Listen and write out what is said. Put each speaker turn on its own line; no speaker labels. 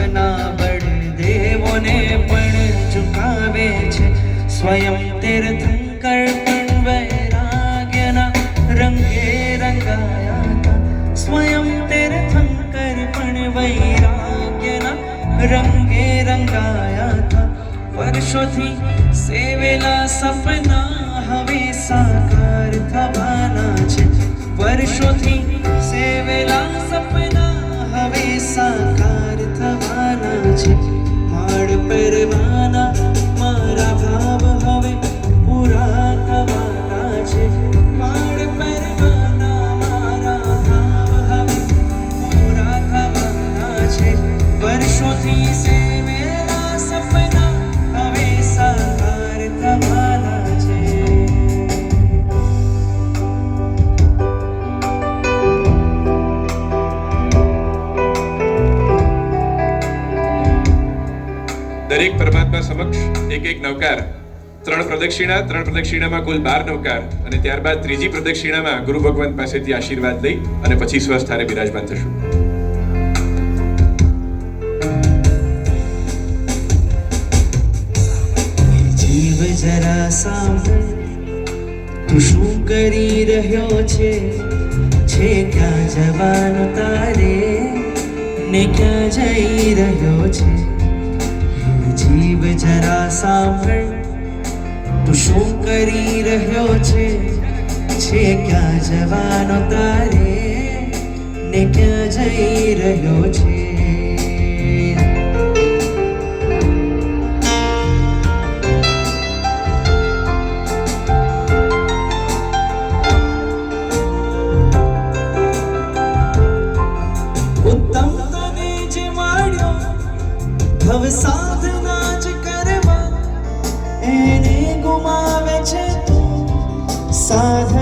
સપના બળ દેવોને પણ ચુકાવે છે. સ્વયં તીર્થંકર પણ વૈરાગ્યના રંગે રંગાયા સ્વયં તીર્થંકર પણ વૈરાગ્યના રંગે રંગાયા હતા વર્ષોથી સેવેલા સપના હવે સાકાર થવાના
દરેક પરમાત્મા સમક્ષ એક એક નવકાર ત્રણ પ્રદક્ષિણા, ત્રણ પ્રદક્ષિણામાં કુલ બાર નવકાર અને ત્યારબાદ ત્રીજી પ્રદક્ષિણામાં ગુરુ ભગવાન પાસેથી આશીર્વાદ લઈ અને પછી સ્વસ્થાને બિરાજમાન થશું.
જીવ જરા સાંભળ, તું શું કરી રહ્યો છે? છે ક્યાં જવાનું તારે? ને ક્યાં જઈ રહ્યો છે? જીવ જરા સાંભળ, તું શું કરી રહ્યો છે? છે ક્યાં જવાનો તારે? ને ક્યાં જઈ રહ્યો છે? साझा